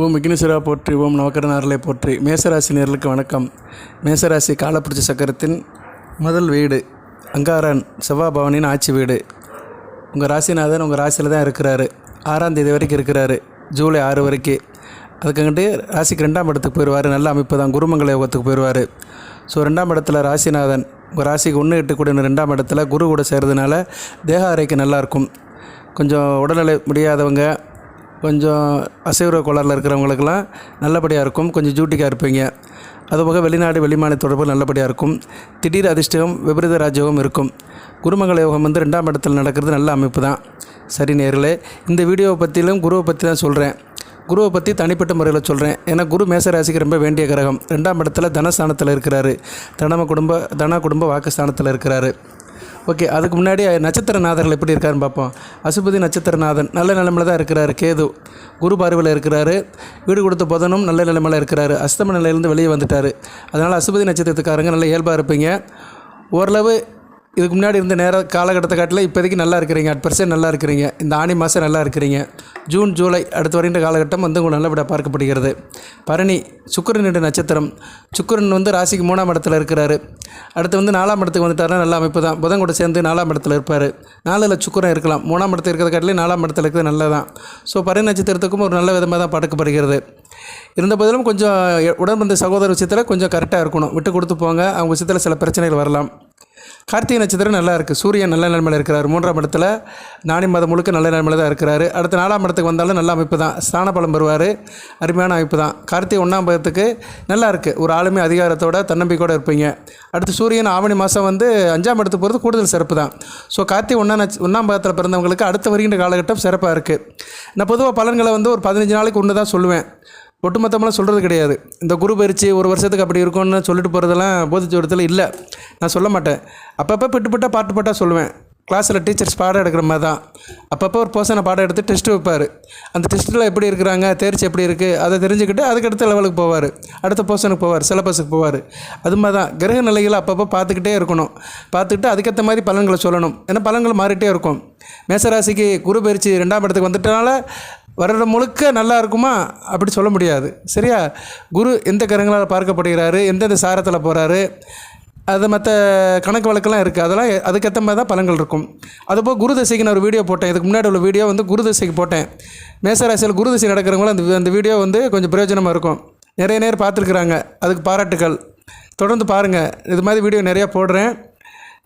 ஓம் விக்னேஸ்வரா போற்றி ஓம் நவக்கரனாரலை போற்றி. மேசராசி நேர்களுக்கு வணக்கம். மேசராசி காலப்பிடிச்ச சக்கரத்தின் முதல் வீடு அங்காரன் செவ்வாபவனின் ஆட்சி வீடு. உங்கள் ராசிநாதன் உங்கள் ராசியில் தான் இருக்கிறாரு. ஆறாம் தேதி வரைக்கும் இருக்கிறாரு ஜூலை ஆறு வரைக்கும். அதுக்கங்கிட்டு ராசிக்கு ரெண்டாம் இடத்துக்கு போயிடுவார் நல்ல அமைப்பு தான் குருமங்கல யோகத்துக்கு போயிடுவார் ஸோ ரெண்டாம் இடத்துல ராசிநாதன் உங்கள் ராசிக்கு ஒன்று எட்டு கூட ரெண்டாம் இடத்துல குரு கூட சேர்றதுனால தேக ஆரோக்கியம் நல்லாயிருக்கும் கொஞ்சம் உடல்நிலை முடியாதவங்க கொஞ்சம் அசைவ கோளாறில் இருக்கிறவங்களுக்கெல்லாம் நல்லபடியாக இருக்கும். கொஞ்சம் ஜூட்டிக்காக இருப்பீங்க. அதுபோக வெளிநாடு வெளிமாநில தொடர்பு நல்லபடியாக இருக்கும். திடீர் அதிர்ஷ்டம் விபரீத ராஜயோகம் இருக்கும். குருமங்கள யோகம் வந்து ரெண்டாம் இடத்தில் நடக்கிறது நல்ல அமைப்பு தான் சரி நேர்களே இந்த வீடியோவை பற்றிலும் குருவை பற்றி தான் சொல்கிறேன் குருவை பற்றி தனிப்பட்ட முறையில் சொல்கிறேன் ஏன்னா குரு மேசராசிக்கு ரொம்ப வேண்டிய கிரகம். ரெண்டாம் இடத்துல தனஸ்தானத்தில் இருக்கிறாரு. தனம குடும்ப தன குடும்ப வாக்குஸ்தானத்தில் இருக்கிறாரு. ஓகே அதுக்கு முன்னாடி நட்சத்திரநாதர்கள் எப்படி இருக்காருன்னு பார்ப்போம். அசுபதி நட்சத்திரநாதன் நல்ல நிலைமையில் தான் இருக்கிறாரு கேது. குரு பார்வையில் இருக்கிறாரு. வீடு கொடுத்த புதனும் நல்ல நிலைமையில் இருக்கிறாரு. அஸ்தம நிலையிலேருந்து வெளியே வந்துட்டார். அதனால் அசுபதி நட்சத்திரத்துக்காரங்க நல்ல இயல்பாக இருப்பீங்க. ஓரளவு இதுக்கு முன்னாடி இருந்த நேர காலகட்டத்தை காட்டில் இப்போதைக்கு நல்லா இருக்கிறீங்க. அட் பர்சன்ட் நல்லா இருக்கிறீங்க. இந்த ஆணி மாதம் நல்லா இருக்கிறீங்க. ஜூன் ஜூலை அடுத்து வருகின்ற காலகட்டம் வந்து உங்களுக்கு நல்லபடியாக பார்க்கப்படுகிறது. பரணி சுக்கரனுடைய நட்சத்திரம். சுக்கரன் வந்து ராசிக்கு மூணாம் இடத்துல இருக்கிறாரு. அடுத்து வந்து நாலாம் இடத்துக்கு வந்துட்டார்னா நல்ல அமைப்பு தான். புதன் கூட சேர்ந்து நாலாம் இடத்துல இருப்பார். நாலில் சுக்கரன் இருக்கலாம். மூணாம் இடத்துல இருக்கிறத காட்டிலே நாலாம் இடத்துல இருக்கிறது நல்லதான் ஸோ பரணி நட்சத்திரத்துக்கும் ஒரு நல்ல விதமாக தான் பார்க்கப்படுகிறது. இருந்த போதிலும் கொஞ்சம் உடன்பந்த சகோதர விஷயத்தில் கொஞ்சம் கரெக்டாக இருக்கணும். விட்டு கொடுத்து போங்க. அவங்க விஷயத்தில் சில பிரச்சனைகள் வரலாம். கார்த்திகை நட்சத்திரம் நல்லா இருக்குது சூரியன் நல்ல நிலைமையில் இருக்கிறார். மூன்றாம் இடத்துல நாணி மாதம் முழுக்க நல்ல நிலைமையில் தான் இருக்கிறாரு. அடுத்த நாலாம் இடத்துக்கு வந்தாலும் நல்ல அமைப்பு தான். ஸ்தான பலம் பெறுவார். அருமையான அமைப்பு தான். கார்த்திகை ஒன்றாம் பதத்துக்கு நல்லா இருக்குது ஒரு ஆளுமை அதிகாரத்தோட தன்னம்பிக்கையோடு இருப்பீங்க. அடுத்து சூரியன் ஆவணி மாதம் வந்து அஞ்சாம் இடத்துக்கு போகிறது கூடுதல் சிறப்பு தான். ஸோ கார்த்திகை ஒன்றாம் நட்ச ஒன்றாம் பதத்தில் பிறந்தவங்களுக்கு அடுத்த வருகின்ற காலகட்டம் சிறப்பாக இருக்குது நான் பொதுவாக பலன்களை வந்து ஒரு பதினஞ்சு நாளைக்கு ஒன்று தான் சொல்லுவேன். ஒட்டுமொத்தமெல்லாம் சொல்கிறது கிடையாது. இந்த குரு பயிற்சி ஒரு வருஷத்துக்கு அப்படி இருக்கும்னு சொல்லிட்டு போகிறதெல்லாம் போதிச்சோடத்தில் இல்லை. நான் சொல்ல மாட்டேன். அப்பப்போ பிட்டுப்பட்டா பாட்டு பாட்டாக சொல்லுவேன். கிளாஸில் டீச்சர்ஸ் பாடம் எடுக்கிற மாதிரி தான். அப்பப்போ ஒரு பர்சனை பாடம் எடுத்து டெஸ்ட் வைப்பார். அந்த டெஸ்ட்டில் எப்படி இருக்கிறாங்க தேர்ச்சி எப்படி இருக்குது அதை தெரிஞ்சுக்கிட்டு அதுக்கு அடுத்த லெவலுக்கு போவார். அடுத்த பர்சனுக்கு போவார் சிலபஸுக்கு போவார். அது மாதிரி தான். கிரக நிலைகளை அப்பப்போ பார்த்துக்கிட்டே இருக்கணும். பார்த்துக்கிட்டு அதுக்கேற்ற மாதிரி பலன்களை சொல்லணும். ஏன்னா பலன்கள் மாறிட்டே இருக்கும். மேசராசிக்கு குரு பயிற்சி ரெண்டாம் இடத்துக்கு வந்துட்டனால வருடம் முழுக்க நல்லா இருக்குமா? அப்படி சொல்ல முடியாது. சரியா? குரு எந்த கரங்களால் பார்க்கப்படுகிறாரு? எந்தெந்த சாரத்தில் போகிறாரு அது மற்ற கணக்கு வழக்கெல்லாம் இருக்குது அதெல்லாம் அதுக்கேற்ற மாதிரி தான் பலன்கள் இருக்கும். அதுபோல் குரு தசைக்கு நான் ஒரு வீடியோ போட்டேன். இதுக்கு முன்னாடி உள்ள வீடியோ வந்து குரு தசைக்கு போட்டேன். மேசராசியில் குரு தசை நடக்கிறவங்களும் அந்த அந்த வீடியோ வந்து கொஞ்சம் பிரயோஜனமாக இருக்கும். நிறைய நேரம் பார்த்துருக்குறாங்க. அதுக்கு பாராட்டுகள் தொடர்ந்து பாருங்கள் இது மாதிரி வீடியோ நிறையா போடுறேன்.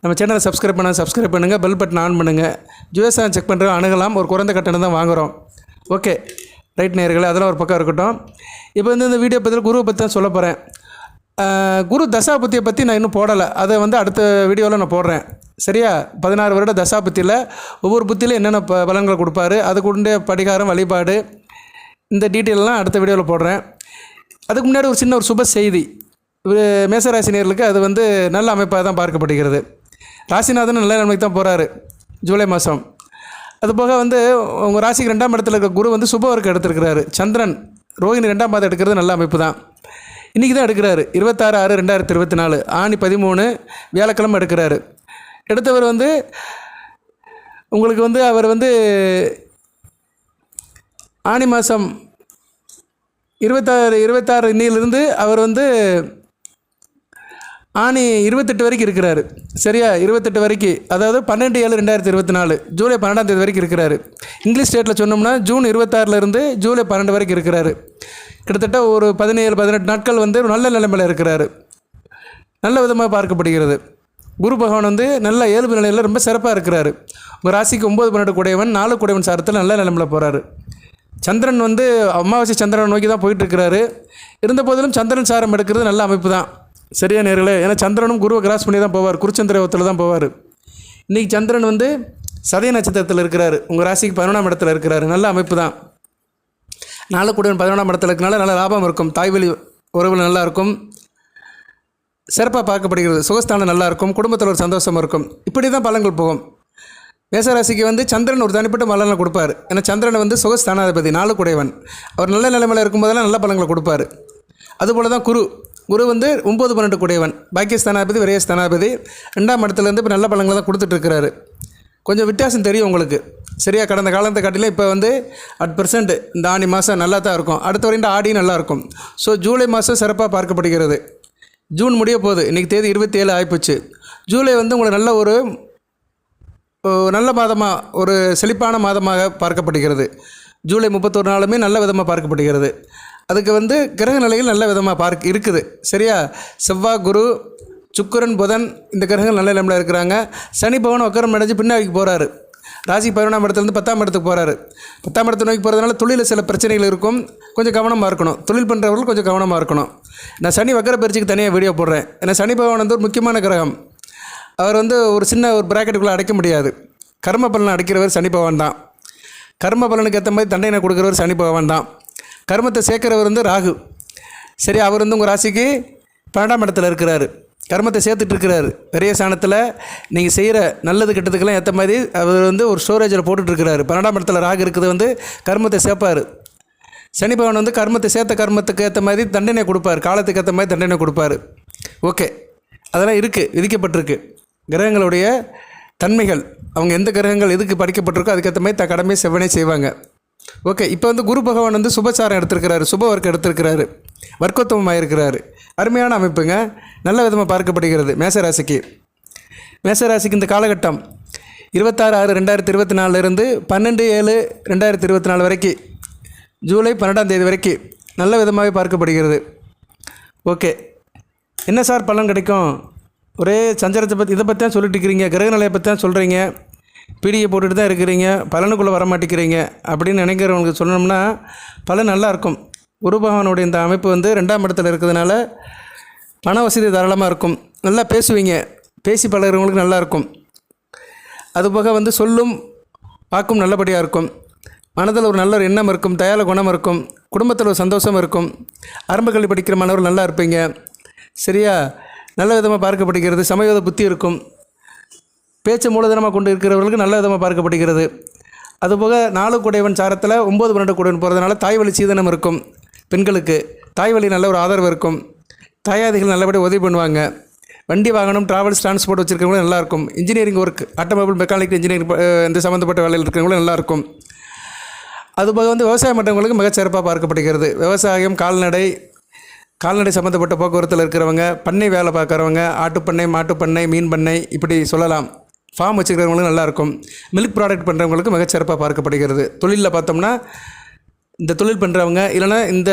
நம்ம சேனலை சப்ஸ்கிரைப் பண்ண சப்ஸ்கிரைப் பண்ணுங்கள் பெல் பட்டன் ஆன் பண்ணுங்கள் ஜியோசான் செக் பண்ணுற அணுகலாம். ஒரு குறைந்த கட்டணம் தான் வாங்குகிறோம் ஓகே. ரைட் நேர்களே அதெல்லாம் ஒரு பக்கம் இருக்கட்டும். இப்போ வந்து இந்த வீடியோ பற்றி குருவை பற்றி தான் சொல்ல போகிறேன் குரு தசாபத்தியை பற்றி நான் இன்னும் போடலை. அதை வந்து அடுத்த வீடியோவில் நான் போடுறேன். சரியா? பதினாறு வருட தசாபத்தியில் ஒவ்வொரு புத்தியில் என்னென்ன ப பலன்கள் கொடுப்பாரு அதுக்கு உண்டே படிகாரம் வழிபாடு இந்த டீட்டெயிலெலாம் அடுத்த வீடியோவில் போடுறேன். அதுக்கு முன்னாடி ஒரு சின்ன ஒரு சுப செய்தி. மேசராசினியர்களுக்கு அது வந்து நல்ல அமைப்பாக தான் பார்க்கப்படுகிறது. ராசிநாதன் நல்ல நிலைமைக்கு தான் போகிறாரு ஜூலை மாதம் அதுபோக வந்து உங்கள் ராசிக்கு ரெண்டாம் இடத்துல இருக்க குரு வந்து சுபவர்க்கு எடுத்திருக்கிறாரு. சந்திரன் ரோஹிணி ரெண்டாம் பாதம் எடுக்கிறது நல்ல அமைப்பு தான் இன்றைக்கி தான் எடுக்கிறாரு. இருபத்தாறு ஆறு ரெண்டாயிரத்தி இருபத்தி நாலு ஆணி பதிமூணு வியாழக்கிழமை எடுக்கிறாரு. எடுத்தவர் வந்து உங்களுக்கு வந்து அவர் வந்து ஆணி மாதம் இருபத்தாறு இருபத்தாறு இன்னிலிருந்து அவர் வந்து ஆணி இருபத்தெட்டு வரைக்கும் இருக்கிறாரு. சரியா? இருபத்தெட்டு வரைக்கும் அதாவது பன்னெண்டு ஏழு ரெண்டாயிரத்தி இருபத்தி நாலு ஜூலை பன்னெண்டாம் தேதி வரைக்கும் இருக்கிறாரு. இங்கிலீஷ் ஸ்டேட்டில் சொன்னோம்னா ஜூன் இருபத்தாறுலேருந்து ஜூலை பன்னெண்டு வரைக்கும் இருக்கிறாரு. கிட்டத்தட்ட ஒரு பதினேழு பதினெட்டு நாட்கள் வந்து நல்ல நிலைமையில் இருக்கிறாரு. நல்ல விதமாக பார்க்கப்படுகிறது. குரு பகவான் வந்து நல்ல இயல்பு நிலையில் ரொம்ப சிறப்பாக இருக்கிறாரு. உங்கள் ராசிக்கு ஒம்பது பன்னெண்டு குடையவன் நாலு குடையவன் சாரத்தில் நல்ல நிலைமையில் போகிறாரு சந்திரன் வந்து அமாவாசை சந்திரனை நோக்கி தான் போயிட்டுருக்கிறாரு இருந்த போதிலும் சந்திரன் சாரம் எடுக்கிறது நல்ல அமைப்பு தான். சரியா நேர்களே? ஏன்னா சந்திரனும் குருவை கிராஸ் பண்ணி தான் போவார். குருச்சந்திர யோகத்தில் தான் போவார். இன்றைக்கி சந்திரன் வந்து சதய நட்சத்திரத்தில் இருக்கிறார். உங்கள் ராசிக்கு பதினொன்றாம் இடத்துல இருக்கிறார். நல்ல அமைப்பு தான். நாலுக்குடன் பதினொன்றாம் இடத்துல இருக்கனால நல்ல லாபம் இருக்கும். தாய்வழி உறவுகள் நல்லா இருக்கும். சிறப்பாக பார்க்கப்படுகிறது. சுகஸ்தானம் நல்லாயிருக்கும் குடும்பத்தில் ஒரு சந்தோஷம் இருக்கும். இப்படி தான் பலன்கள் போகும். மேசராசிக்கு வந்து சந்திரன் ஒரு தனிப்பட்ட பலனை கொடுப்பார். ஏன்னா சந்திரன் வந்து சுகஸ்தானாதிபதி நாலு குடைவன் அவர் நல்ல நிலைமையில் இருக்கும்போதெல்லாம் நல்ல பலன்களை கொடுப்பார். அதுபோல் தான் குரு. குரு வந்து ஒம்பது பன்னெண்டு குடையவன். பாக்கியஸ்தானாதிபதி விரயஸ்தானாதிபதி ரெண்டாம் இடத்துலேருந்து இப்போ நல்ல பலன்களை தான் கொடுத்துட்ருக்கிறாரு. கொஞ்சம் வித்தியாசம் தெரியும் உங்களுக்கு. சரியா கடந்த காலத்தை காட்டிலும் இப்போ வந்து அட் பர்சன்ட் இந்த ஆணி மாதம் நல்லா தான் இருக்கும். அடுத்த வரையும் ஆடி நல்லாயிருக்கும் ஸோ ஜூலை மாதம் சிறப்பாக பார்க்கப்படுகிறது. ஜூன் முடிய போகுது. இன்றைக்கி தேதி இருபத்தி ஏழு ஆகிப்போச்சு ஜூலை வந்து உங்களுக்கு நல்ல ஒரு நல்ல மாதமாக ஒரு செழிப்பான மாதமாக பார்க்கப்படுகிறது. ஜூலை முப்பத்தொரு நாளுமே நல்ல விதமாக பார்க்கப்படுகிறது. அதுக்கு வந்து கிரக நிலைகள் நல்ல விதமாக பார்க் இருக்குது. சரியா? செவ்வாய் குரு சுக்கரன் புதன் இந்த கிரகங்கள் நல்ல நிலைமையில் இருக்கிறாங்க. சனி பவன் உக்கரம் அடைஞ்சு பின்னாடிக்கு போகிறாரு ராசி பதினொன்றாம் இடத்துலேருந்து பத்தாம் இடத்துக்கு போகிறாரு பத்தாம் இடத்தை நோக்கி போகிறதுனால தொழிலில் சில பிரச்சனைகள் இருக்கும். கொஞ்சம் கவனமாக இருக்கணும். தொழில் பண்ணுறவர்கள் கொஞ்சம் கவனமாக இருக்கணும். நான் சனி வக்கர பயிற்சிக்கு தனியாக வீடியோ போடுறேன். ஏன்னா சனி பகவான் வந்து ஒரு முக்கியமான கிரகம். அவர் வந்து ஒரு சின்ன ஒரு ப்ராக்கெட்டுக்குள்ளே அடைக்க முடியாது. கர்ம பலனை அடைக்கிறவர் சனி பகவான் தான். கர்ம பலனுக்கு ஏற்ற மாதிரி தண்டனை கொடுக்குறவர் சனி பகவான் தான். கர்மத்தை சேர்க்கிறவர் வந்து ராகு. சரி அவர் வந்து உங்கள் ராசிக்கு பன்னெண்டாம் இடத்துல இருக்கிறாரு. கர்மத்தை சேர்த்துட்டு இருக்கிறாரு. பெரிய சாணத்தில் நீங்கள் செய்கிற நல்லது கெட்டதுக்கெல்லாம் ஏற்ற மாதிரி அவர் வந்து ஒரு ஸ்டோரேஜில் போட்டுட்ருக்கிறாரு பன்னெண்டாம் இடத்துல ராகு இருக்குது வந்து கர்மத்தை சேர்ப்பார். சனி பகவான் வந்து கர்மத்தை சேர்த்த கர்மத்துக்கு ஏற்ற மாதிரி தண்டனை கொடுப்பார். காலத்துக்கு ஏற்ற மாதிரி தண்டனை கொடுப்பார். ஓகே. அதெல்லாம் இருக்குது விதிக்கப்பட்டிருக்கு. கிரகங்களுடைய தன்மைகள் அவங்க எந்த கிரகங்கள் எதுக்கு படிக்கப்பட்டிருக்கோ அதுக்கேற்ற மாதிரி த கடமை செவ்வனே செய்வாங்க. ஓகே இப்போ வந்து குரு பகவான் வந்து சுபசாரம் எடுத்திருக்கிறாரு சுப ஒர்க் எடுத்திருக்கிறாரு வர்க்கோத்தமமாக இருக்கிறாரு. அருமையான அமைப்புங்க. நல்ல விதமாக பார்க்கப்படுகிறது. மேசராசிக்கு. மேசராசிக்கு இந்த காலகட்டம் இருபத்தாறு ஆறு ரெண்டாயிரத்தி இருபத்தி நாலுலேருந்து பன்னெண்டு ஏழு ரெண்டாயிரத்தி இருபத்தி நாலு வரைக்கும் ஜூலை பன்னெண்டாம் தேதி வரைக்கும் நல்ல விதமாகவே பார்க்கப்படுகிறது. ஓகே என்ன சார் பலன் கிடைக்கும்? ஒரே சஞ்சரத்தை பற்றி இதை பற்றி தான் சொல்லிட்டு இருக்கிறீங்க கிரக நிலையை பற்றி தான் சொல்கிறீங்க பீடியை போட்டுட்டு தான் இருக்கிறீங்க பலனுக்குள்ளே வர மாட்டேங்கிறீங்க அப்படின்னு நினைக்கிறவங்களுக்கு சொன்னோம்னா பலன் நல்லா இருக்கும் குரு பகவானுடைய இந்த அமைப்பு வந்து ரெண்டாம் இடத்துல இருக்கிறதுனால பண வசதி தாராளமாக இருக்கும். நல்லா பேசுவீங்க. பேசி பழகிறவங்களுக்கு நல்லா இருக்கும் அதுபோக வந்து சொல்லும் வாக்கும் நல்லபடியாக இருக்கும். மனதில் ஒரு நல்ல ஒரு எண்ணம் இருக்கும் தயால குணம் இருக்கும் குடும்பத்தில் ஒரு சந்தோஷம் இருக்கும். ஆரம்ப கல்வி படிக்கிற மாணவர்கள் நல்லா இருப்பீங்க. சரியா? நல்ல விதமாக பார்க்கப்படுகிறது சமயோத புத்தி இருக்கும். பேச்சு மூலதனமாக கொண்டு இருக்கிறவர்களுக்கு நல்ல விதமாக பார்க்கப்படுகிறது. அதுபோக நாலு குடைவன் சாரத்தில் ஒம்பது பன்னெண்டு குடைவன் போகிறதுனால தாய் வழி சீதனம் இருக்கும். பெண்களுக்கு தாய் வழி நல்ல ஒரு ஆதரவு இருக்கும். தாயாதிகள் நல்லபடியாக உதவி பண்ணுவாங்க. வண்டி வாகனம் டிராவல்ஸ் டிரான்ஸ்போர்ட் வச்சுருக்கவங்களும் நல்லாயிருக்கும் engineering work automobile mechanic engineering இந்த சம்மந்தப்பட்ட வேலையில் இருக்கிறவங்களும் நல்லாயிருக்கும் அதுபோக வந்து விவசாயம் பண்ணுறவங்களுக்கு மிகச்சிறப்பாக பார்க்கப்படுகிறது. விவசாயம் கால்நடை கால்நடை சம்மந்தப்பட்ட போக்குவரத்தில் இருக்கிறவங்க பண்ணை வேலை பார்க்குறவங்க ஆட்டுப்பண்ணை மாட்டுப்பண்ணை மீன் பண்ணை இப்படி சொல்லலாம். ஃபார்ம் வச்சுருக்கிறவங்களுக்கு நல்லாயிருக்கும். மில்க் ப்ராடக்ட் பண்ணுறவங்களுக்கு மிகச்சிறப்பாக பார்க்கப்படுகிறது. தொழிலில் பார்த்தோம்னா இந்த தொழில் பண்ணுறவங்க இல்லைன்னா இந்த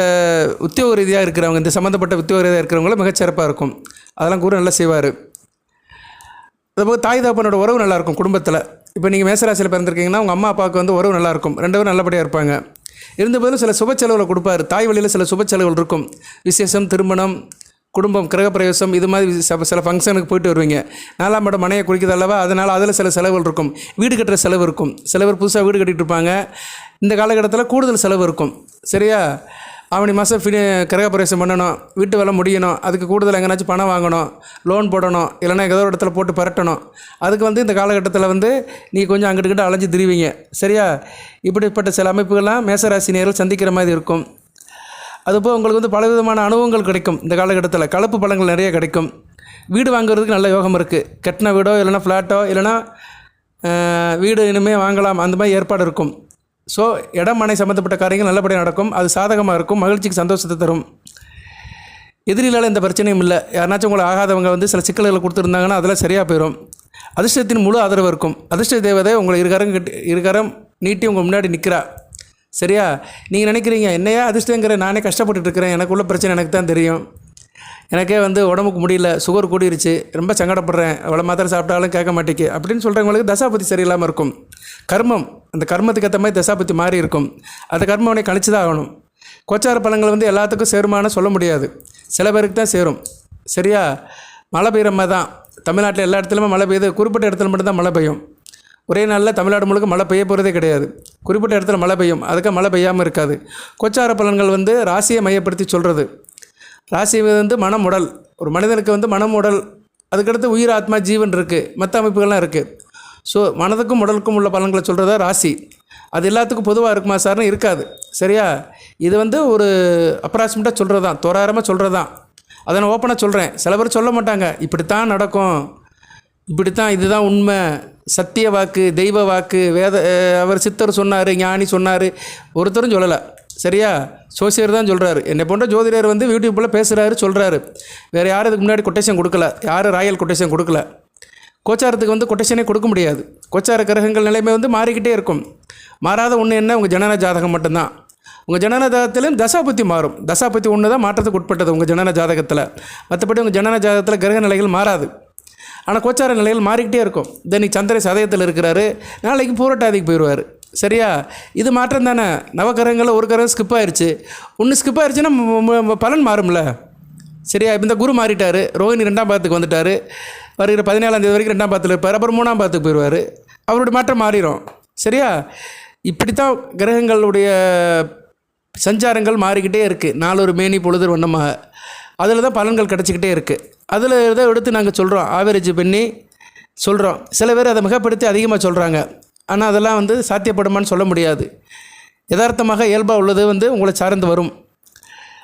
உத்தியோக ரீதியாக இருக்கிறவங்க இந்த சம்மந்தப்பட்ட உத்தியோக ரீதியாக இருக்கிறவங்களும் மிகச்சிறப்பாக இருக்கும். அதெல்லாம் கூட நல்லா செய்வார். அதுபோக தாய் தாப்பனோட உறவு நல்லாயிருக்கும் குடும்பத்தில். இப்போ நீங்கள் மேசராசியில் பிறந்திருக்கீங்கன்னா உங்கள் அம்மா அப்பாவுக்கு வந்து உறவு நல்லாயிருக்கும். ரெண்டு பேரும் நல்லபடியாக இருப்பாங்க. இருந்த போதும் சில சுப செலவுகளை கொடுப்பாரு. தாய் வழியில் சில சுப செலவுகள் இருக்கும். விசேஷம் திருமணம் குடும்பம் கிரகப்பிரவேசம் இது மாதிரி சில- சில ஃபங்க்ஷனுக்கு போயிட்டு வருவீங்க. நாலாம் இடம் மனையை குறிக்கிறது அல்லவா? அதனால் அதில் சில செலவுகள் இருக்கும். வீடு கட்டுற செலவு இருக்கும். சில பேர் புதுசாக வீடு கட்டிகிட்டு இருப்பாங்க. இந்த காலகட்டத்தில் கூடுதல் செலவு இருக்கும். சரியா? ஆவணி மாதம் ஃபினி கிரகப்பிரவேசம் பண்ணணும். வீட்டு வேலை முடியணும். அதுக்கு கூடுதல் எங்கேனாச்சும் பணம் வாங்கணும். லோன் போடணும். இல்லைன்னா ஏதோ ஒரு இடத்துல போட்டு பரட்டணும். அதுக்கு வந்து இந்த காலகட்டத்தில் வந்து நீ கொஞ்சம் அங்கிட்டு கிட்ட அலைஞ்சு திரிவீங்க. சரியா? இப்படிப்பட்ட சில அமைப்புகள்லாம் மேசராசினியர்கள் சந்திக்கிற மாதிரி இருக்கும். அதுபோல் உங்களுக்கு வந்து பலவிதமான அனுபவங்கள் கிடைக்கும் இந்த காலகட்டத்தில். கலப்பு பழங்கள் நிறைய கிடைக்கும். வீடு வாங்குறதுக்கு நல்ல யோகம் இருக்குது கட்டின வீடோ இல்லைன்னா ஃப்ளாட்டோ இல்லைன்னா வீடு இனிமேல் வாங்கலாம். அந்த மாதிரி ஏற்பாடு இருக்கும். ஸோ இடம் மனை சம்மந்தப்பட்ட காரியங்கள் நல்லபடியாக நடக்கும். அது சாதகமாக இருக்கும். மகிழ்ச்சிக்கு சந்தோஷத்தை தரும். எதிரிகளால் எந்த பிரச்சனையும் இல்லை. யாருனாச்சும் உங்களை ஆகாதவங்க வந்து சில சிக்கல்களை கொடுத்துருந்தாங்கன்னா அதெல்லாம் சரியாக போயிடும் அதிர்ஷ்டத்தின் முழு ஆதரவு இருக்கும். அதிர்ஷ்ட தேவதை உங்களை இருகரம் கட்டி இருகரம் நீட்டி உங்கள் முன்னாடி நிற்கிறா சரியா? நீங்கள் நினைக்கிறீங்க என்னையா அதிர்ஷ்டங்கிற நானே கஷ்டப்பட்டுட்டு இருக்கிறேன் எனக்குள்ள பிரச்சனை எனக்கு தான் தெரியும். எனக்கே வந்து உடம்புக்கு முடியல சுகர் கூடிருச்சு ரொம்ப சங்கடப்படுறேன் அவ்வளோ மாத்திரை சாப்பிட்டாலும் கேட்க மாட்டேங்கு அப்படின்னு சொல்கிறவங்களுக்கு தசாபதி சரியில்லாமல் இருக்கும். கர்மம் அந்த கர்மத்துக்கு ஏற்ற மாதிரி தசாபதி மாறி இருக்கும். அந்த கர்மவனை கழிச்சு தான் ஆகணும். கொச்சார பழங்கள் வந்து எல்லாத்துக்கும் சேருமான்னு சொல்ல முடியாது. சில பேருக்கு தான் சேரும். சரியா? மழை பெய்கிற மாதிரி தான். தமிழ்நாட்டில் எல்லா இடத்துலையுமே மழை பெய்யுது. குறிப்பிட்ட இடத்துல மட்டும்தான் மழை பெய்யும். ஒரே நாளில் தமிழ்நாடு முழுக்க மழை பெய்ய போகிறதே கிடையாது. குறிப்பிட்ட இடத்துல மழை பெய்யும். அதுக்கு மழை பெய்யாமல் இருக்காது. கோச்சார பலன்கள் வந்து ராசியை மையப்படுத்தி சொல்கிறது ராசி வந்து மனம் உடல் ஒரு மனிதனுக்கு வந்து மனம் உடல் அதுக்கடுத்து உயிர் ஆத்மா ஜீவன் இருக்குது மற்ற அமைப்புகள்லாம் இருக்குது ஸோ மனதுக்கும் உடலுக்கும் உள்ள பலன்களை சொல்கிறதா ராசி. அது எல்லாத்துக்கும் பொதுவாக இருக்குமா சார்னு இருக்காது. சரியா? இது வந்து ஒரு அப்ராக்சிமேட்டாக சொல்கிறது தான் தோராரமாக சொல்கிறது தான் அதை நான் ஓப்பனாக சொல்கிறேன் சில பேர் சொல்ல மாட்டாங்க. இப்படித்தான் நடக்கும். இப்படித்தான் இதுதான் உண்மை. சத்திய வாக்கு தெய்வ வாக்கு வேத அவர் சித்தர் சொன்னார் ஞானி சொன்னார். ஒருத்தரும் சொல்லலை. சரியா? சோசியர் தான் சொல்கிறாரு என்னை போன்ற ஜோதிடர் வந்து யூடியூப்பில் பேசுகிறாரு சொல்கிறாரு வேறு யாரும் இதுக்கு முன்னாடி கொட்டேஷன் கொடுக்கல. யாரும் ராயல் கொட்டேஷன் கொடுக்கல. கோச்சாரத்துக்கு வந்து கொட்டேஷனே கொடுக்க முடியாது. கோச்சார கிரகங்கள் நிலைமை வந்து மாறிக்கிட்டே இருக்கும். மாறாத ஒன்று என்ன? உங்கள் ஜனன ஜாதகம் மட்டும்தான். உங்கள் ஜனன ஜாதகத்திலும் தசாபத்தி மாறும். தசாபத்தி ஒன்று தான் மாற்றத்துக்கு உட்பட்டது உங்கள் ஜனன ஜாதகத்தில். மற்றபடி உங்கள் ஜனன ஜாதகத்தில் கிரக நிலைகள் மாறாது. ஆனால் கோச்சார நிலைகள் மாறிக்கிட்டே இருக்கும். இன்னைக்கு சந்திரன் சதயத்தில் இருக்கிறாரு நாளைக்கு பூரட்டாதிக்கு போயிடுவார். சரியா? இது மாற்றம் தானே. நவகிரகங்களில் ஒரு கிரகம் ஸ்கிப் ஆயிடுச்சு ஒன்று ஸ்கிப் ஆயிடுச்சுன்னா பலன் மாறும்ல. சரியா? இப்போ இந்த குரு மாறிட்டார். ரோஹிணி ரெண்டாம் பாதத்துக்கு வந்துட்டார். வருகிற பதினேழாம் தேதி வரைக்கும் ரெண்டாம் பாதத்தில் இருப்பார். அப்புறம் மூணாம் பாதத்துக்கு போயிடுவார். அவருடைய மாற்றம் மாறிடும் சரியா? இப்படித்தான் கிரகங்களுடைய சஞ்சாரங்கள் மாறிக்கிட்டே இருக்குது நாளொரு மேனி பொழுது வண்ணமாக. அதில் தான் பலன்கள் கிடச்சிக்கிட்டே இருக்குது அதில் தான் எடுத்து நாங்கள் சொல்கிறோம் ஆவரேஜ் பண்ணி சொல்கிறோம் சில பேர் அதை மிகப்படுத்தி அதிகமாக சொல்கிறாங்க ஆனால் அதெல்லாம் வந்து சாத்தியப்படுமான்னு சொல்ல முடியாது. யதார்த்தமாக இயல்பாக உள்ளது வந்து உங்களை சார்ந்து வரும்.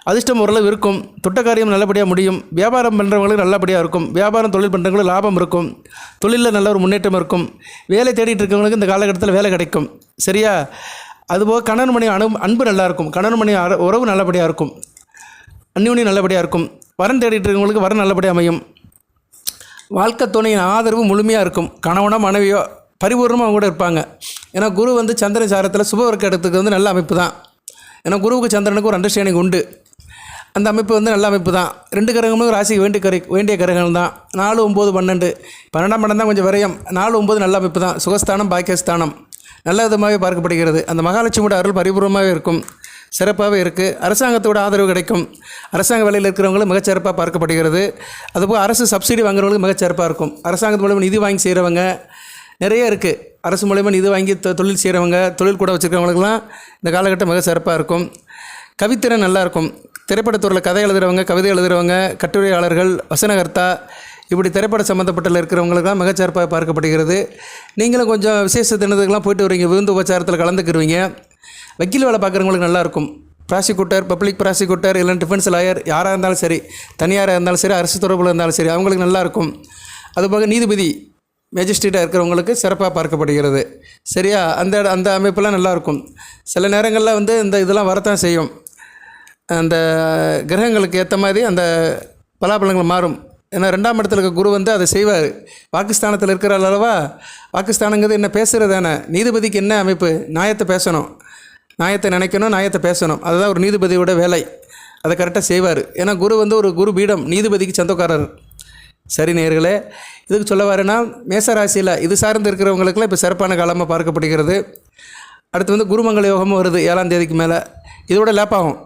அதிர்ஷ்டம் ஓரளவு இருக்கும். தொட்ட காரியம் நல்லபடியாக முடியும். வியாபாரம் பண்ணுறவங்களுக்கு நல்லபடியாக இருக்கும். வியாபாரம் தொழில் பண்ணுறவங்களுக்கு லாபம் இருக்கும். தொழிலில் நல்ல ஒரு முன்னேற்றம் இருக்கும். வேலை தேடிட்டு இருக்கவங்களுக்கு இந்த காலகட்டத்தில் வேலை கிடைக்கும். சரியா? அதுபோக கணவன் மணி அனு அன்பு நல்லா இருக்கும். கணவன் மணி அற- உறவு நல்லபடியாக இருக்கும். அந்யோன்யம் நல்லபடியாக இருக்கும். வரன் தேடிட்டு இருக்கவங்களுக்கு வரன் நல்லபடியாக அமையும். வாழ்க்கை துணையின் ஆதரவு முழுமையாக இருக்கும். கணவனோ மனைவியோ பரிபூர்ணமாக அவங்க கூட இருப்பாங்க. ஏன்னா குரு வந்து சந்திர சாரத்தில் சுபவர்க்க இடத்துக்கு வந்து நல்ல அமைப்பு தான். ஏன்னா குருவுக்கு சந்திரனுக்கு ஒரு அண்டர்ஸ்டாண்டிங் உண்டு. அந்த அமைப்பு வந்து நல்ல அமைப்பு தான். ரெண்டு கிரகங்களும் ராசிக்கு வேண்டிய கரை வேண்டிய கிரகங்கள் தான். நாலு ஒம்பது பன்னெண்டு. பன்னெண்டாம் படம் தான் கொஞ்சம் விரயம். நாலு ஒம்பது நல்ல அமைப்பு தான். சுகஸ்தானம் பாக்கியஸ்தானம். நல்ல விதமாகவே பார்க்கப்படுகிறது. அந்த மகாலட்சுமியோட அருள் பரிபூர்ணமாகவே இருக்கும். சிறப்பாகவே இருக்குது அரசாங்கத்தோட ஆதரவு கிடைக்கும். அரசாங்க வேலையில் இருக்கிறவங்களும் மிகச்சிறப்பாக பார்க்கப்படுகிறது. அதுபோல் அரசு சப்சிடி வாங்குறவங்களுக்கு மிகச்சிறப்பாக இருக்கும். அரசாங்கத்து மூலமாக நிதி வாங்கி செய்கிறவங்க நிறைய இருக்குது அரசு மூலயமா நிதி வாங்கி தொழில் செய்கிறவங்க தொழில் கூட வச்சுருக்கவங்களுக்குலாம் இந்த காலகட்டம் மிக சிறப்பாக இருக்கும். கவித்திறன் நல்லாயிருக்கும் திரைப்படத்துறையில் கதை எழுதுகிறவங்க கவிதை எழுதுகிறவங்க கட்டுரையாளர்கள் வசனகர்த்தா இப்படி திரைப்பட சம்மந்தப்பட்டல இருக்கிறவங்களுக்குலாம் மிகச்சிறப்பாக பார்க்கப்படுகிறது. நீங்களும் கொஞ்சம் விசேஷ தினத்துக்கெலாம் போயிட்டு வரீங்க. விருந்து உபச்சாரத்தில் கலந்துக்கிடுவீங்க வக்கீல் வேலை பார்க்குறவங்களுக்கு நல்லாயிருக்கும். ப்ராசிக்யூட்டர் பப்ளிக் ப்ராசிக்யூட்டர் இல்லை டிஃபென்ஸ் லாயர் யாராக இருந்தாலும் சரி தனியாராக இருந்தாலும் சரி அரசு தொடர்பில் இருந்தாலும் சரி அவங்களுக்கு நல்லாயிருக்கும். அதுபோக நீதிபதி மேஜிஸ்ட்ரேட்டாக இருக்கிறவங்களுக்கு சிறப்பாக பார்க்கப்படுகிறது. சரியா? அந்த அந்த அமைப்பெல்லாம் நல்லாயிருக்கும். சில நேரங்களில் வந்து இந்த இதெல்லாம் வரத்தான் செய்யும். அந்த கிரகங்களுக்கு ஏற்ற மாதிரி அந்த பலாபலங்கள் மாறும். ஏன்னா ரெண்டாம் இடத்துல இருக்க குரு வந்து அதை செய்வார். பாகிஸ்தானத்தில் இருக்கிற அளவா பாகிஸ்தானுங்கிறது என்ன பேசுகிறது தானே? நீதிபதிக்கு என்ன அமைப்பு? நியாயத்தை பேசணும். நியாயத்தை நினைக்கணும் நியாயத்தை பேசணும். அதுதான் ஒரு நீதிபதியோட வேலை. அதை கரெக்டாக செய்வார். ஏன்னா குரு வந்து ஒரு குரு பீடம் நீதிபதிக்கு சொந்தக்காரர். சரி நேயர்களே இதுக்கு சொல்ல வரேன்னா மேசராசியில் இது சார்ந்து இருக்கிறவங்களுக்குலாம் இப்போ சிறப்பான காலமாக பார்க்கப்படுகிறது. அடுத்து வந்து குருமங்கள யோகமும் வருது ஏழாம் தேதிக்கு மேலே. இதோட லேப்பாகும்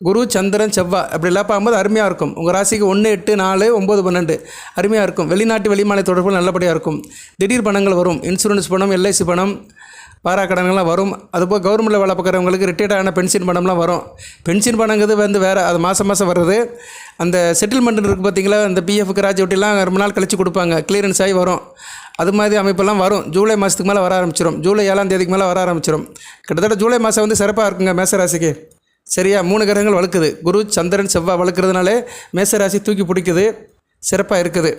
குரு சந்திரன் செவ்வாய் அப்படி லேப்பாகும்போது அருமையாக இருக்கும். உங்கள் ராசிக்கு ஒன்று எட்டு நாலு ஒம்பது பன்னெண்டு. அருமையாக இருக்கும். வெளிநாட்டு வெளிமாநில தொடர்பு நல்லபடியாக இருக்கும். திடீர் பணங்கள் வரும். இன்சூரன்ஸ் பணம் எல்ஐசி பணம் பாராக்கடன்கள்லாம் வரும். அதுபோல் கவர்மெண்ட்டில் வேலை பார்க்குறவங்களுக்கு ரிட்டையர்ட் ஆன பென்ஷன் பணம்லாம் வரும். பென்ஷன் பணங்கிறது வந்து வேறு அது மாதம் மாதம் வர்றது. அந்த செட்டில்மெண்ட் இருக்குது பார்த்தீங்களா? அந்த பிஎஃப் கிராஜுவிட்டிலாம் ரொம்ப நாள் கழித்து கொடுப்பாங்க. கிளியரன்ஸ் ஆகி வரும். அது மாதிரி அமைப்பெல்லாம் வரும். ஜூலை மாதத்துக்கு மேலே வர ஆரம்பிச்சிடும் ஜூலை ஏழாம் தேதிக்கு மேலே வர ஆரம்பிச்சிடும் கிட்டத்தட்ட ஜூலை மாதம் வந்து சிறப்பாக இருக்குங்க மேசராசிக்கு சரியா? மூணு கிரகங்கள் வளர்க்குது குரு சந்திரன் செவ்வாய் வளர்க்குறதுனாலே மேசராசி தூக்கி பிடிக்குது. சிறப்பாக இருக்குது.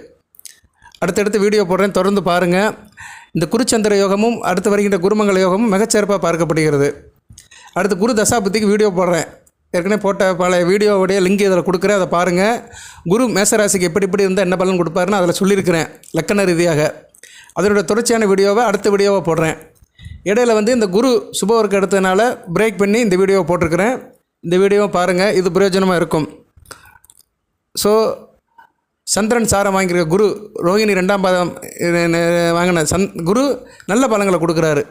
அடுத்தடுத்து வீடியோ போடுறேன். தொடர்ந்து பாருங்கள் இந்த குருச்சந்திர யோகமும் அடுத்து வருகின்ற குருமங்கள யோகமும் மிகச்சிறப்பாக பார்க்கப்படுகிறது. அடுத்து குரு தசாபுத்திக்கு வீடியோ போடுறேன். ஏற்கனவே போட்ட பழைய வீடியோவுடைய லிங்க் இதில் கொடுக்குறேன். அதை பாருங்கள் குரு மேசராசிக்கு எப்படி எப்படி இருந்தால் என்ன பலன் கொடுப்பாருன்னு அதில் சொல்லியிருக்கிறேன் லக்கண ரீதியாக. அதனோட தொடர்ச்சியான வீடியோவை அடுத்த வீடியோவை போடுறேன். இடையில வந்து இந்த குரு சுபவர்க்கு எடுத்ததுனால பிரேக் பண்ணி இந்த வீடியோவை போட்டிருக்கிறேன். இந்த வீடியோவை பாருங்கள் இது பிரயோஜனமாக இருக்கும். ஸோ சந்திரன் சாரம் வாங்கியிருக்க குரு ரோஹிணி ரெண்டாம் பாதம் வாங்கின சந் குரு நல்ல பலங்களை கொடுக்குறாரு.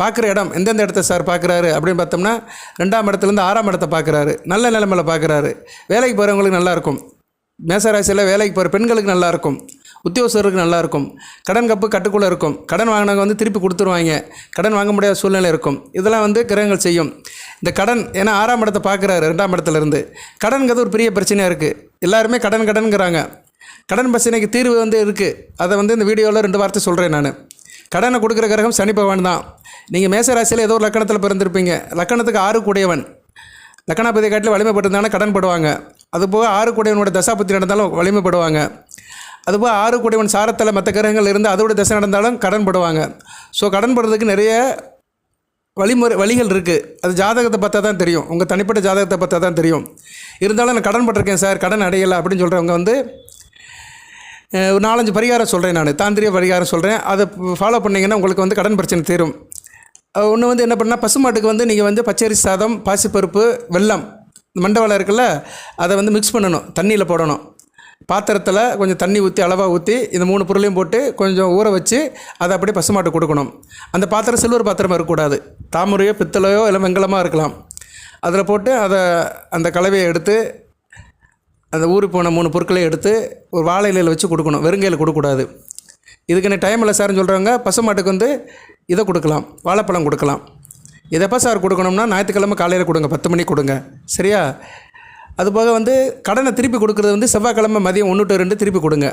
பார்க்குற இடம் எந்தெந்த இடத்த சார் பார்க்குறாரு அப்படின்னு பார்த்தோம்னா ரெண்டாம் இடத்துலேருந்து ஆறாம் இடத்த பார்க்குறாரு. நல்ல நிலைமையில் பார்க்குறாரு. வேலைக்கு போகிறவங்களுக்கு நல்லாயிருக்கும் மேசராசியில் வேலைக்கு போகிற பெண்களுக்கு நல்லாயிருக்கும் உத்தியோகஸ்தருக்கு நல்லாயிருக்கும் கடன் கப்பு கட்டுக்குள்ளே இருக்கும். கடன் வாங்கினவங்க வந்து திருப்பி கொடுத்துருவாங்க. கடன் வாங்க முடியாத சூழ்நிலை இருக்கும். இதெல்லாம் வந்து கிரகங்கள் செய்யும். இந்த கடன் ஏன்னா ஆறாம் இடத்தை பார்க்குறாரு ரெண்டாம் இடத்துல இருந்து கடன்கிறது ஒரு பெரிய பிரச்சனையாக இருக்குது எல்லாருமே கடன் கடனுங்கிறாங்க. கடன் பிரச்சனைக்கு தீர்வு வந்து இருக்குது அதை வந்து இந்த வீடியோவில் ரெண்டு வார்த்தை சொல்கிறேன் நான். கடனை கொடுக்குற கிரகம் சனி பகவான் தான். நீங்கள் மேசராசியில் ஏதோ ஒரு லக்கணத்தில் பிறந்திருப்பீங்க. லக்கணத்துக்கு ஆறு கூடியவன். லக்கணாபதி காட்டில் வலிமைப்பட்டிருந்தாலும் கடன் படுவாங்க. அதுபோக ஆறு கூடியவனோட தசாபுத்தி நடந்தாலும் வலிமைப்படுவாங்க. அதுபோல் ஆறு கூடையவன் சாரத்தில் மற்ற கிரகங்கள் இருந்து அதோட தசை நடந்தாலும் கடன் படுவாங்க. ஸோ கடன் படுறதுக்கு நிறைய வழிமுறை வழிகள் இருக்குது அது ஜாதகத்தை பார்த்தா தான் தெரியும். உங்கள் தனிப்பட்ட ஜாதகத்தை பார்த்தா தான் தெரியும். இருந்தாலும் நான் கடன் பட்டிருக்கேன் சார். கடன் அடையலை அப்படின்னு சொல்கிறவங்க வந்து ஒரு நாலஞ்சு பரிகாரம் சொல்கிறேன் நான். தாந்திரிய பரிகாரம் சொல்கிறேன் அதை ஃபாலோ பண்ணிங்கன்னா உங்களுக்கு வந்து கடன் பிரச்சனை தீரும். ஒன்று வந்து என்ன பண்ணால் பசுமாட்டுக்கு வந்து நீங்கள் வந்து பச்சரி சாதம் பாசிப்பருப்பு வெல்லம் மண்டவளம் இருக்குல்ல அதை வந்து மிக்ஸ் பண்ணணும். தண்ணியில் போடணும். பாத்திரத்தில் கொஞ்சம் தண்ணி ஊற்றி அளவாக ஊற்றி இந்த மூணு பொருளையும் போட்டு கொஞ்சம் ஊற வச்சு அதை அப்படியே பசுமாட்டு கொடுக்கணும். அந்த பாத்திரம் சில்வர் பாத்திரமாக இருக்கக்கூடாது. தாமரையோ பித்தளையோ இல்லை வெங்கலமாக இருக்கலாம். அதில் போட்டு அதை அந்த கலவையை எடுத்து அந்த ஊறி போன மூணு பொருட்களையும் எடுத்து ஒரு வாழை இலையில் வச்சு கொடுக்கணும். வெறுங்கையில் கொடுக்கக்கூடாது. இதுக்கு டைம் இல்லை சார்னு சொல்கிறவங்க பசுமாட்டுக்கு வந்து இதை கொடுக்கலாம். வாழைப்பழம் கொடுக்கலாம். இதை எப்போ சார் கொடுக்கணும்னா ஞாயிற்றுக்கிழமை காலையில் கொடுங்க. பத்து மணிக்கு கொடுங்க. சரியா? அதுபோக வந்து கடனை திருப்பி கொடுக்குறது வந்து செவ்வாய்க்கிழமை மதியம் ஒன்று டு ரெண்டு திருப்பி கொடுங்க.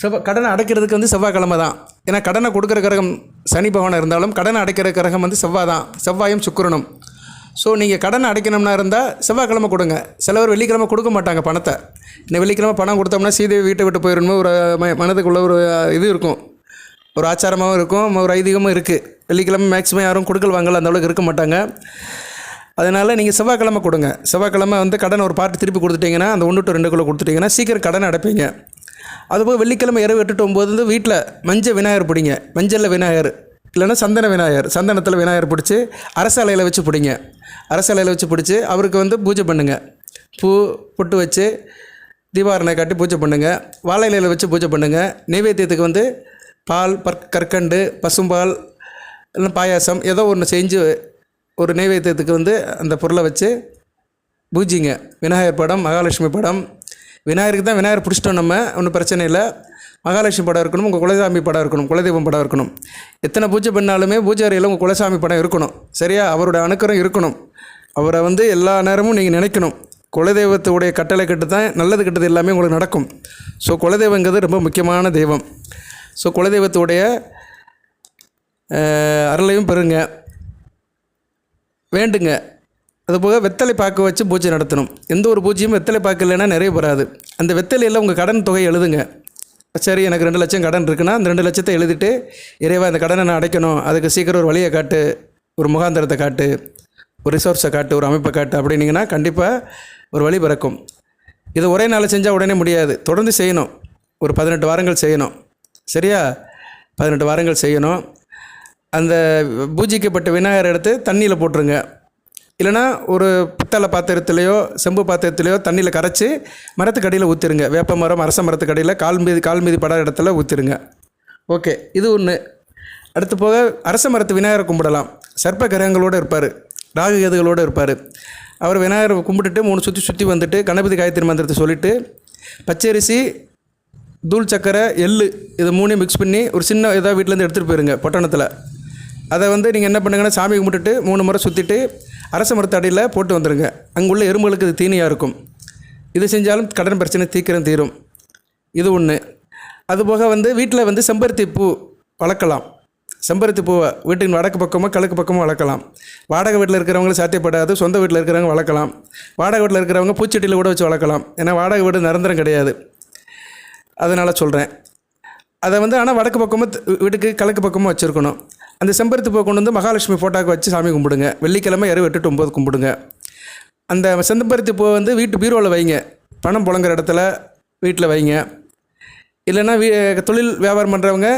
செவ்வாய் கடனை அடைக்கிறதுக்கு வந்து செவ்வாய்க்கிழமை தான். ஏன்னா கடனை கொடுக்குற கிரகம் சனி பகவான் இருந்தாலும் கடனை அடைக்கிற கிரகம் வந்து செவ்வாய் தான். செவ்வாயும் சுக்கிரனும். ஸோ நீங்கள் கடனை அடைக்கணும்னா இருந்தால் செவ்வாய்க்கிழமை கொடுங்க. சிலவர் வெள்ளிக்கிழமை கொடுக்க மாட்டாங்க பணத்தை. இந்த வெள்ளிக்கிழமை பணம் கொடுத்தோம்னா சீதை வீட்டை விட்டு போயிடணும் ஒரு ம- மனதுக்குள்ள ஒரு இது இருக்கும். ஒரு ஆச்சாரமாகவும் இருக்கும் ஒரு ஐதீகமும் இருக்குது வெள்ளிக்கிழமை மேக்ஸிமம் யாரும் கொடுக்கல் வாங்கல அந்த அளவுக்கு இருக்க மாட்டாங்க. அதனால் நீங்கள் செவ்வாய்க்கிழமை கொடுங்க. செவ்வாய்க்கிழமை வந்து கடன் ஒரு பார்ட்டி திருப்பி கொடுத்துட்டிங்கன்னா அந்த ஒன்று டு ரெண்டுக்குள்ளே கொடுத்துட்டிங்கன்னா சீக்கிரம் கடன் அடைப்பீங்க. அதுபோல் வெள்ளிக்கிழமை இரவு எட்டுட்டு ஒம்பது வந்து வீட்டில் மஞ்சள் விநாயகர் பிடிங்க. மஞ்சளில் விநாயகர் இல்லைன்னா சந்தன விநாயகர் சந்தனத்தில் விநாயகர் பிடிச்சி அரசாலையில் வச்சு பிடிங்க. அரசாலையில் வச்சு பிடிச்சி அவருக்கு வந்து பூஜை பண்ணுங்கள் பூ பொட்டு வச்சு தீபாரணை காட்டி பூஜை பண்ணுங்கள் வாழை இலையில் வச்சு பூஜை பண்ணுங்கள் நைவேத்தியத்துக்கு வந்து பால் பற் கற்கண்டு பசும்பால் இல்லை பாயாசம் ஏதோ ஒன்று செஞ்சு ஒரு நைவேத்தியத்துக்கு வந்து அந்த பொருளை வச்சு பூஜிங்க. விநாயகர் படம் மகாலட்சுமி படம். விநாயகருக்கு தான் விநாயகர் பிடிச்சிட்டோம் நம்ம. ஒன்றும் பிரச்சனை இல்லை. மகாலட்சுமி படம் இருக்கணும் உங்கள் குலசாமி படம் இருக்கணும் குலதெய்வம் படம் இருக்கணும். எத்தனை பூஜை பண்ணாலுமே பூஜை அறையில் உங்கள் குலசாமி படம் இருக்கணும். சரியா? அவரோட அணுக்கரம் இருக்கணும். அவரை வந்து எல்லா நேரமும் நீங்கள் நினைக்கணும். குலதெய்வத்துடைய கட்டளை கட்டு தான் நல்லது கெட்டது எல்லாமே உங்களுக்கு நடக்கும். ஸோ குலதெய்வங்கிறது ரொம்ப முக்கியமான தெய்வம். ஸோ குலதெய்வத்துடைய அருளையும் பெறுங்க. வேண்டுங்க. அதுபோக வெத்தலை பாக்கு வச்சு பூஜை நடத்தணும். எந்த ஒரு பூஜையும் வெத்தலை பாக்கு இல்லைன்னா நிறைய வராது அந்த வெத்தலையில் உங்கள் கடன் தொகை எழுதுங்க. சரி எனக்கு ரெண்டு லட்சம் கடன் இருக்குன்னா அந்த ரெண்டு லட்சத்தை எழுதிட்டு இறைவா இந்த கடனை நான் அடைக்கணும். அதுக்கு சீக்கிரம் ஒரு வழியை காட்டு ஒரு முகாந்திரத்தை காட்டு ஒரு ரிசோர்ஸை காட்டு ஒரு அமைப்பை காட்டு அப்படின்னீங்கன்னா கண்டிப்பாக ஒரு வழி பிறக்கும். இது ஒரே நாளில் செஞ்சால் உடனே முடியாது. தொடர்ந்து செய்யணும். ஒரு பதினெட்டு வாரங்கள் செய்யணும். சரியா? பதினெட்டு வாரங்கள் செய்யணும். அந்த பூஜிக்கப்பட்ட விநாயகர் எடுத்து தண்ணியில் போட்டுருங்க. இல்லைனா ஒரு பித்தளை பாத்திரத்துலேயோ செம்பு பாத்திரத்திலையோ தண்ணியில் கரைச்சி மரத்துக்கு அடியில் ஊற்றிருங்க வேப்ப மரம் அரச மரத்துக்கு அடியில் கால் மீதி கால் மீதி படாத இடத்துல ஊற்றிருங்க ஓகே இது ஒன்று அடுத்து போக அரச மரத்து விநாயகரை கும்பிடலாம். சர்ப்ப கிரகங்களோடு இருப்பார். ராகு கேதுகளோடு இருப்பார். அவர் விநாயகரை கும்பிட்டுட்டு மூணு சுற்றி சுற்றி வந்துட்டு கணபதி காயத்ரி மந்திரத்தை சொல்லிவிட்டு பச்சரிசி தூள் சக்கரை எள் இது மூணையும் மிக்ஸ் பண்ணி ஒரு சின்ன ஏதாவது வீட்டிலேருந்து எடுத்துகிட்டு போயிருங்க பொட்டணத்தில். அதை வந்து நீங்கள் என்ன பண்ணுங்கன்னா சாமி கும்பிட்டுட்டு மூணு முறை சுற்றிட்டு அரச மரத்தடியில் போட்டு வந்துடுங்க அங்கே உள்ள எறும்புகளுக்கு இது தீனியாக இருக்கும். இது செஞ்சாலும் கடன் பிரச்சனை தீக்கிரம் தீரும். இது ஒன்று அதுபோக வந்து வீட்டில் வந்து செம்பருத்தி பூ வளர்க்கலாம். செம்பருத்தி பூவை வீட்டின் வடக்கு பக்கமோ கிழக்கு பக்கமோ வளர்க்கலாம். வாடகை வீட்டில் இருக்கிறவங்களுக்கு சாத்தியப்படாது சொந்த வீட்டில் இருக்கிறவங்க வளர்க்கலாம். வாடகை வீட்டில் இருக்கிறவங்க பூச்செடியில் கூட வச்சு வளர்க்கலாம். ஏன்னா வாடகை வீடு நிரந்தரம் கிடையாது. அதனால் சொல்கிறேன் அதை வந்து ஆனால் வடக்கு பக்கமும் வீட்டுக்கு கிழக்கு பக்கமும் வச்சுருக்கணும். அந்த செம்பருத்தி பூ கொண்டு வந்து மகாலட்சுமி ஃபோட்டோக்கு வச்சு சாமி கும்பிடுங்க. வெள்ளிக்கிழமை இரவு எட்டு ஒம்பது கும்பிடுங்க. அந்த செந்தம்பருத்தி பூவை வந்து வீட்டு பீரோவில் வைங்க. பணம் புழங்குற இடத்துல வீட்டில் வைங்க. இல்லைன்னா வீ தொழில் வியாபாரம் பண்ணுறவங்க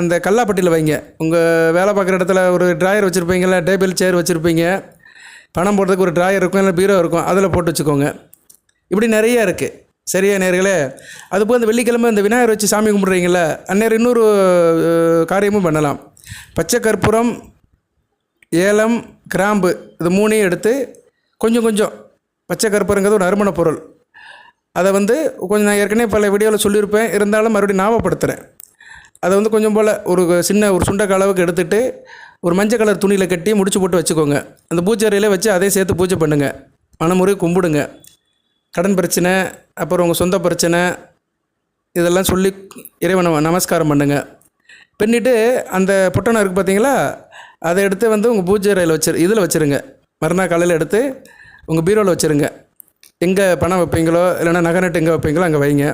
அந்த கல்லாப்பட்டியில் வைங்க. உங்கள் வேலை பார்க்குற இடத்துல ஒரு ட்ராயர் வச்சுருப்பீங்களா டேபிள் சேர் வச்சுருப்பீங்க. பணம் போடுறதுக்கு ஒரு ட்ராயர் இருக்கும் இல்லை பீரோ இருக்கும். அதில் போட்டு வச்சுக்கோங்க. இப்படி நிறைய இருக்குது சரியா நேர்களே? அதுபோல் இந்த வெள்ளிக்கிழமை இந்த விநாயகர் வச்சு சாமி கும்பிட்றீங்கள அந்நேரம் இன்னொரு காரியமும் பண்ணலாம். பச்சை கற்பூரம் ஏலம் கிராம்பு இது மூணையும் எடுத்து கொஞ்சம் கொஞ்சம் பச்சை கற்பூரங்கிறது ஒரு நறுமண பொருள். அதை வந்து கொஞ்சம் நான் ஏற்கனவே பல வீடியோவில் சொல்லியிருப்பேன். இருந்தாலும் மறுபடியும் ஞாபகப்படுத்துகிறேன் அதை வந்து கொஞ்சம் போல் ஒரு சின்ன ஒரு சுண்டக்க அளவுக்கு எடுத்துகிட்டு ஒரு மஞ்சள் கலர் துணியில் கட்டி முடிச்சு போட்டு வச்சுக்கோங்க. அந்த பூஜை அறையில் வச்சு அதே சேர்த்து பூஜை பண்ணுங்கள் மனமுறை கும்பிடுங்க. கடன் பிரச்சனை அப்புறம் உங்கள் சொந்த பிரச்சனை இதெல்லாம் சொல்லி இறைவனை நமஸ்காரம் பண்ணுங்கள் பின்னிட்டு அந்த பொட்டணம் இருக்குது பார்த்தீங்களா? அதை எடுத்து வந்து உங்கள் பூஜை அறையில் வச்சிரு இதில் வச்சுருங்க. மறுநாள் காலையில் எடுத்து உங்கள் பீரோவில் வச்சுருங்க. எங்கே பணம் வைப்பீங்களோ இல்லைனா நகை எங்கே வைப்பீங்களோ அங்கே வைங்க.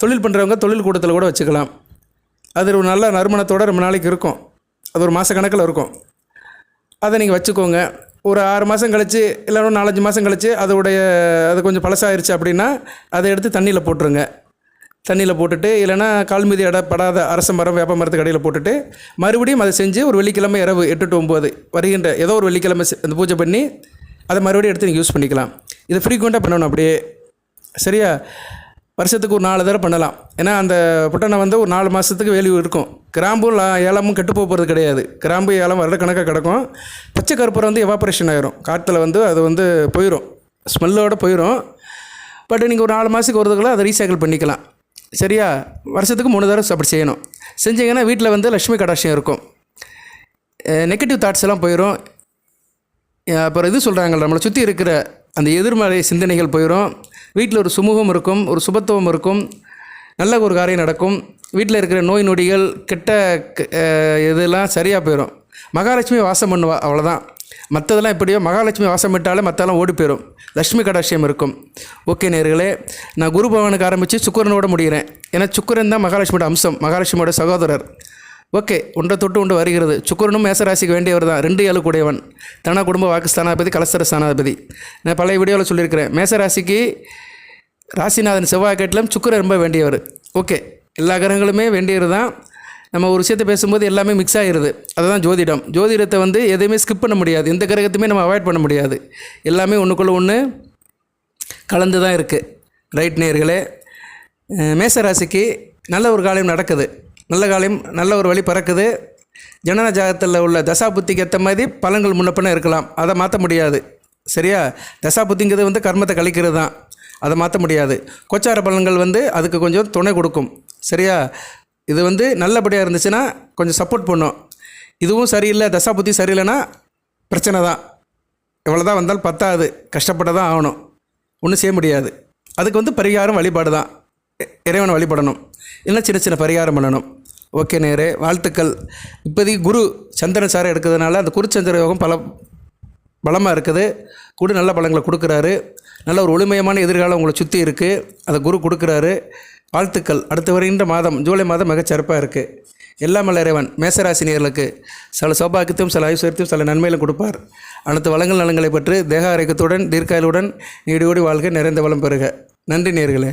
தொழில் பண்ணுறவங்க தொழில் கூடத்தில் கூட வச்சுக்கலாம். அது ஒரு நல்ல நறுமணத்தோட ரொம்ப நாளைக்கு இருக்கும். அது ஒரு மாத கணக்கில் இருக்கும். அதை நீங்கள் வச்சுக்கோங்க. ஒரு ஆறு மாதம் கழித்து இல்லை ஒரு நாலஞ்சு மாதம் கழித்து அதோடைய அது கொஞ்சம் பழசாயிருச்சு அப்படின்னா அதை எடுத்து தண்ணியில் போட்டுருங்க. தண்ணியில் போட்டுட்டு இல்லைன்னா கால் மீதி இட படாத அரச மரம் வேப்ப மரத்துக்கு அடியில் போட்டுட்டு மறுபடியும் அதை செஞ்சு ஒரு வெள்ளிக்கிழமை இரவு எட்டு டு ஒம்பது வருகின்ற ஏதோ ஒரு வெள்ளிக்கிழமை செ- அந்த பூஜை பண்ணி அதை மறுபடியும் எடுத்து நீங்கள் யூஸ் பண்ணிக்கலாம். இதை ஃப்ரீக்வெண்ட்டாக பண்ணணும் அப்படியே. சரியா? வருஷத்துக்கு ஒரு நாலு தடவை பண்ணலாம். ஏன்னா அந்த புட்டனை வந்து ஒரு நாலு மாதத்துக்கு வேல்யூ இருக்கும். கிராம்பும் ஏலமும் கெட்டு போகிறது கிடையாது. கிராம்பு ஏலம் வருடக்கணக்காக கிடக்கும். பச்சை கருப்பூரம் வந்து எவாப்ரேஷன் ஆயிரும். காற்றுல வந்து அது வந்து போயிடும் ஸ்மெல்லோடு போயிடும் பட் நீங்கள் ஒரு நாலு மாதத்துக்கு ஒரு தடவை அதை ரீசைக்கிள் பண்ணிக்கலாம். சரியா? வருஷத்துக்கு மூணு தடவை அப்படி செய்யணும். செஞ்சீங்கன்னா வீட்டில் வந்து லட்சுமி கடாட்சியம் இருக்கும். நெகட்டிவ் தாட்ஸ் எல்லாம் போயிடும் அப்புறம் இது சொல்கிறாங்க நம்மளை சுற்றி இருக்கிற அந்த எதிர்மறை சிந்தனைகள் போயிடும் வீட்டில் ஒரு சுமூகம் இருக்கும் ஒரு சுபத்துவம் இருக்கும். நல்ல ஒரு காரியம் நடக்கும். வீட்டில் இருக்கிற நோய் நொடிகள் கெட்ட க- இதெல்லாம் சரியாக போயிடும் மகாலட்சுமி வாசம் பண்ணுவா அவ்வளோதான் மற்றதெல்லாம் எப்படியோ மகாலட்சுமி வாசம் விட்டாலே மற்றெல்லாம் ஓடி போயிடும் லட்சுமி கடாட்சியம் இருக்கும். ஓகே நேர்களே நான் குரு பவனுக்கு ஆரம்பித்து சுக்கரனோட முடிகிறேன். ஏன்னா சுக்கரன் தான் மகாலட்சுமியோட அம்சம் மகாலட்சுமியோட சகோதரர். ஓகே ஒன்றை தொட்டு ஒன்று வருகிறது. சுக்கிரனும் மேசராசிக்கு வேண்டியவர் தான் ரெண்டு ஏழு கூடியவன். தன குடும்ப வாக்கு ஸ்தானாதிபதி கலஸ்தர ஸ்தானாதிபதி நான் பழைய வீடியோவில் சொல்லியிருக்கிறேன் மேசராசிக்கு ராசிநாதன் செவ்வாய் கேட்டிலும் சுக்கிரன் ரொம்ப வேண்டியவர். ஓகே எல்லா கிரகங்களுமே வேண்டியவர் தான். நம்ம ஒரு விஷயத்தை பேசும்போது எல்லாமே மிக்ஸ் ஆகிருது அதுதான் ஜோதிடம். ஜோதிடத்தை வந்து எதையுமே ஸ்கிப் பண்ண முடியாது. எந்த கிரகத்தையுமே நம்ம அவாய்ட் பண்ண முடியாது. எல்லாமே ஒன்றுக்குள்ளே ஒன்று கலந்து தான் இருக்குது ரைட் நேர்களே மேசராசிக்கு மேச நல்ல ஒரு காலம் நடக்குது. நல்ல காலம் நல்ல ஒரு வழி பறக்குது. ஜனன ஜாகத்தில் உள்ள தசா புத்திக்கு ஏற்ற மாதிரி பலன்கள் முன்னப்பின இருக்கலாம். அதை மாற்ற முடியாது. சரியா? தசா புத்திங்கிறது வந்து கர்மத்தை கழிக்கிறது தான். அதை மாற்ற முடியாது. கொச்சார பலன்கள் வந்து அதுக்கு கொஞ்சம் துணை கொடுக்கும். சரியா? இது வந்து நல்லபடியாக இருந்துச்சுன்னா கொஞ்சம் சப்போர்ட் பண்ணும். இதுவும் சரியில்லை தசா புத்தி சரியில்லைன்னா பிரச்சனை தான். எவ்வளோ தான் வந்தாலும் பத்தாது கஷ்டப்பட்டு தான் ஆகணும். ஒன்றும் செய்ய முடியாது. அதுக்கு வந்து பரிகாரம் வழிபாடு தான். இறைவனை வழிபடணும். இல்லை சின்ன சின்ன பரிகாரம் பண்ணணும். ஓகே நேரே வாழ்த்துக்கள். இப்போதைக்கு குரு சந்திரன் சாரை எடுக்கிறதுனால அந்த குருச்சந்திர யோகம் பல பலமாக இருக்குது. குரு நல்ல பலங்களை கொடுக்குறாரு. நல்ல ஒரு ஒளிமயமான எதிர்காலம் உங்களை சுற்றி இருக்குது அதை குரு கொடுக்குறாரு. வாழ்த்துக்கள். அடுத்து வருகின்ற மாதம் ஜூலை மாதம் மிகச்சிறப்பாக இருக்குது எல்லாம் வல்ல இறைவன் மேசராசினியர்களுக்கு சில சௌபாக்கியத்தையும் சில ஐஸ்வர்யத்தையும் சில நன்மையிலும் கொடுப்பார். அனைத்து வளங்கள் நலங்களை பற்றி தேக ஆரோக்கியத்துடன் தீர்க்காயலுடன் நீடியோடி வாழ்க நிறைந்த வளம் பெறுக. நன்றி நேர்களே.